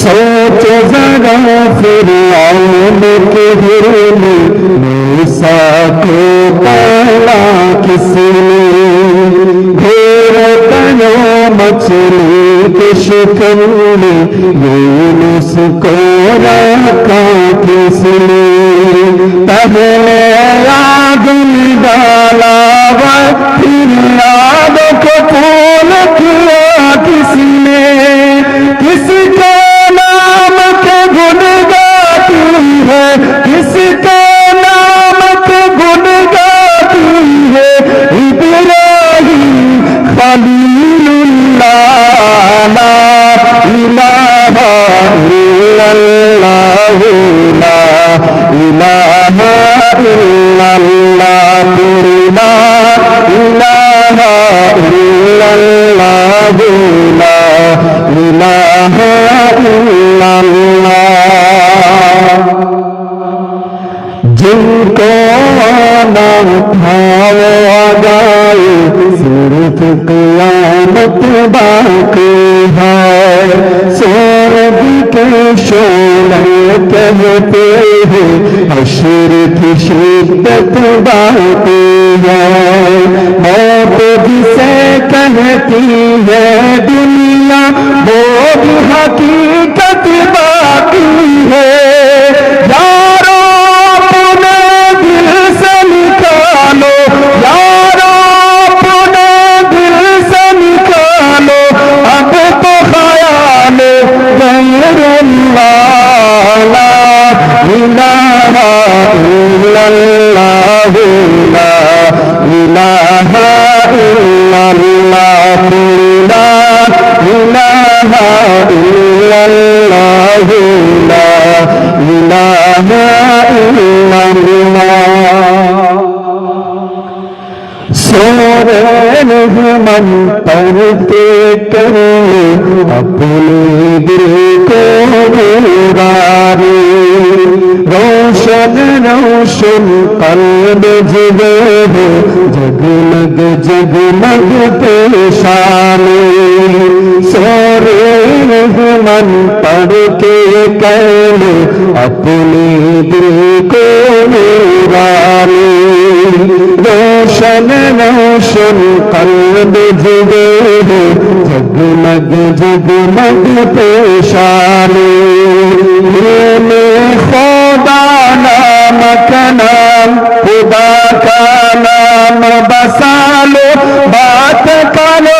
सोच जगो फिर आओ के फिर सुकने मुस्कोरा का किसने पहले आगन डाला फिर याद को फूल किया किसने किसके नाम के गुण गाती है किसके नाम के गुण गाती है इब्राहिम खाली illallah la ilaha illallah la ilaha illallah जिनको न भावो जाए सिर्फ कयामत बाकी है सूरज के शोले कहते হাসির কি শিদ্দত বাকি হব जिसे कहती है दुनिया वो भी हकीकत मन पढ़ते करे अपने दिल को रोशन रोशन पल बजगे जगमग जगमग पेशाने सोरे रहमन पढ़ के कर अपने दिल को मेरानी रोशन रोशन कल्ब जुगे जगमग जगमग पेशानी में खुदा नामक नाम खुदा का नाम बसालो बात करो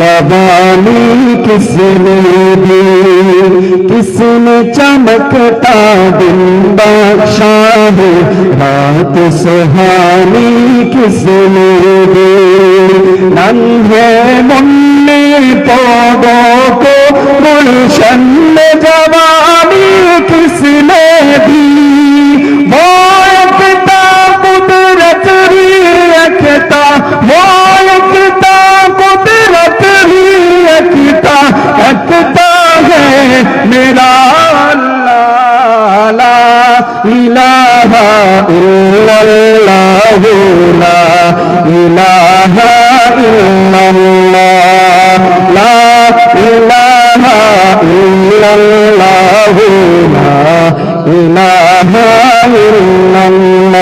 वीरवानी किसने दी किसने चमकता बिंदा शाह रात सुहानी किसने दी नंगे मुन्ने पौधों को गुलशन जवा মেরা ইলাহা ইল্লাল্লাহ লা ইলাহা ইল্লাল্লাহ লা